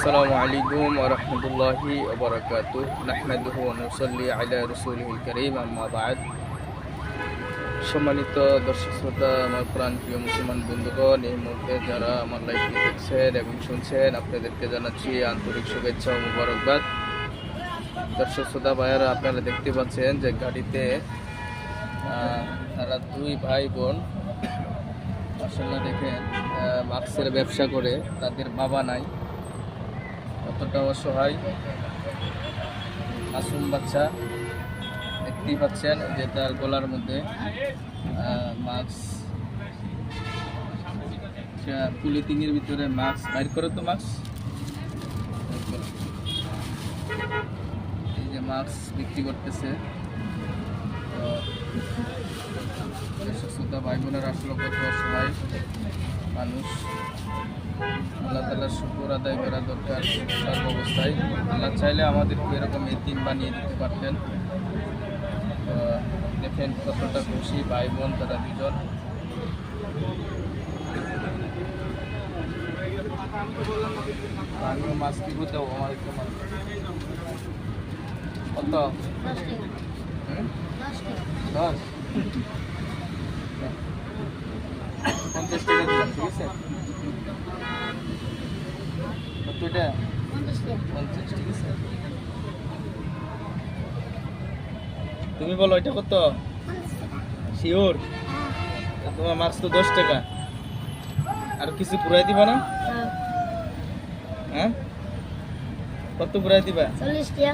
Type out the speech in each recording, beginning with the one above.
আসসালামু আলাইকুম ওরহমতুল্লাহি ওবরাকাত নাহমাদুহু নুসাল্লি আলা রাসূলিহিল কারীম, আম্মা বা'দ। সম্মানিত দর্শক শ্রোতা, আমার প্রাণ প্রিয় মুসলমান বন্ধুগণ, এই মুহূর্তে যারা আমার লাইভটি দেখছেন এবং শুনছেন, আপনাদেরকে জানাচ্ছি আন্তরিক শুভেচ্ছা ও মুবারকবাদ। দর্শক শ্রোতা, ভাইয়ারা, আপনারা দেখতে পাচ্ছেন যে গাড়িতে তারা দুই ভাই বোন আসলে দেখেন মাস্কের ব্যবসা করে, তাদের বাবা নাই। কতটা অসহায় মাসুম বাচ্চা দেখতেই পাচ্ছেন যে তার গলার মধ্যে মাস্ক পুলিথিনের ভিতরে মাস্ক, বাইর করে তো মাস্ক। এই যে মাস্ক বিক্রি করতেছে। তো সুস্থতা ভাই বোনের আসলে কত অসহায় মানুষ। আল্লাহ তালার শুকুর আদায় করা দরকার অবস্থায় আল্লাহ চাইলে আমাদেরকে এরকম এতিম বানিয়ে দিতে পারতেন। দেখেন কতটা খুশি ভাই বোন তারা দুজন। আমিও মাছ আমার দশ? ঠিক আছে? তুমি বলো এটা কত? শিওর তোমার মাছ তো দশ টাকা। আর কিছু পুরাই দিবা না? হ্যাঁ? কত পুরাই দিবা? চল্লিশ টাকা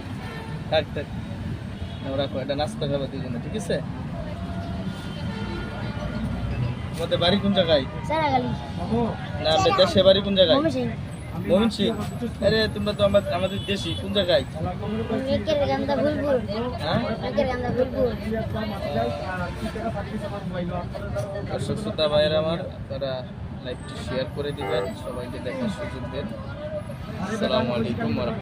থাক। থাক রাখো এটা নাস্তা খাবার দুজনে ঠিক আছে? তোমাদের বাড়ি কোন জায়গায়? না দেশে বাড়ি কোন জায়গায়? মোমিন সিং আরে তোমরা তো আমার আমাদের দেশি কোন জায়গায়? হ্যাঁ? দর্শক শ্রোতা ভাইয়ের আমার তারা লাইভটি শেয়ার করে দিবেন সবাইকে দেখার সুযোগ দেন। আসসালামু আলাইকুম।